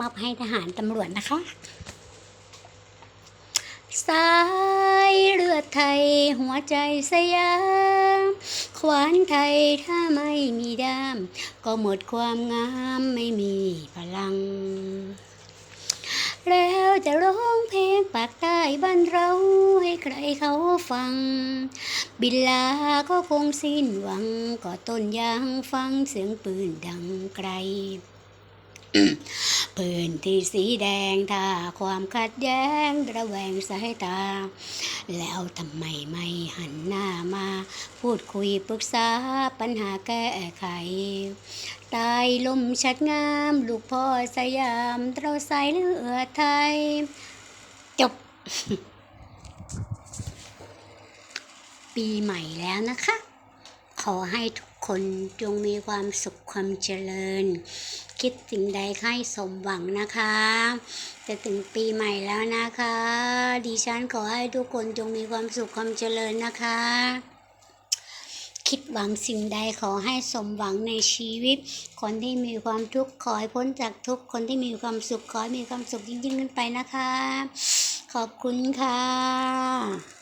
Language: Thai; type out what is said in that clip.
มอบให้ทหารตำรวจนะคะสายเลือดไทยหัวใจสยาม ขวานไทยถ้าไม่มีด้าม ก็หมดความงามไม่มีพลัง แล้วจะร้องเพลงปากใต้บ้านเราให้ใครเขาฟัง บินลาก็คงสิ้นหวัง ก็ต้นยางฟังเสียงปืนดังไกล ปืนที่สีแดงถ้าความขัดแย้งระแวงสายตา แล้วทำไมไม่หันหน้ามา พูดคุยปรึกษาปัญหาแก้ไขตายลมชัดงาม ลูกพ่อสยามเราใส่เลือไทย จบ ปีใหม่แล้วนะคะ ขอให้ทุกคนจงมีความสุขความเจริญ คิดสิ่งใดให้สมหวังนะคะ จะถึงปีใหม่แล้วนะคะ ดิฉันขอให้ทุกคนจงมีความสุขความเจริญนะคะ คิดหวังสิ่งใดขอให้สมหวังในชีวิต คนที่มีความทุกข์ขอให้พ้นจากทุกข์คนที่มีความสุขขอให้มีความสุขยิ่งๆขึ้นไปนะคะ ขอบคุณค่ะ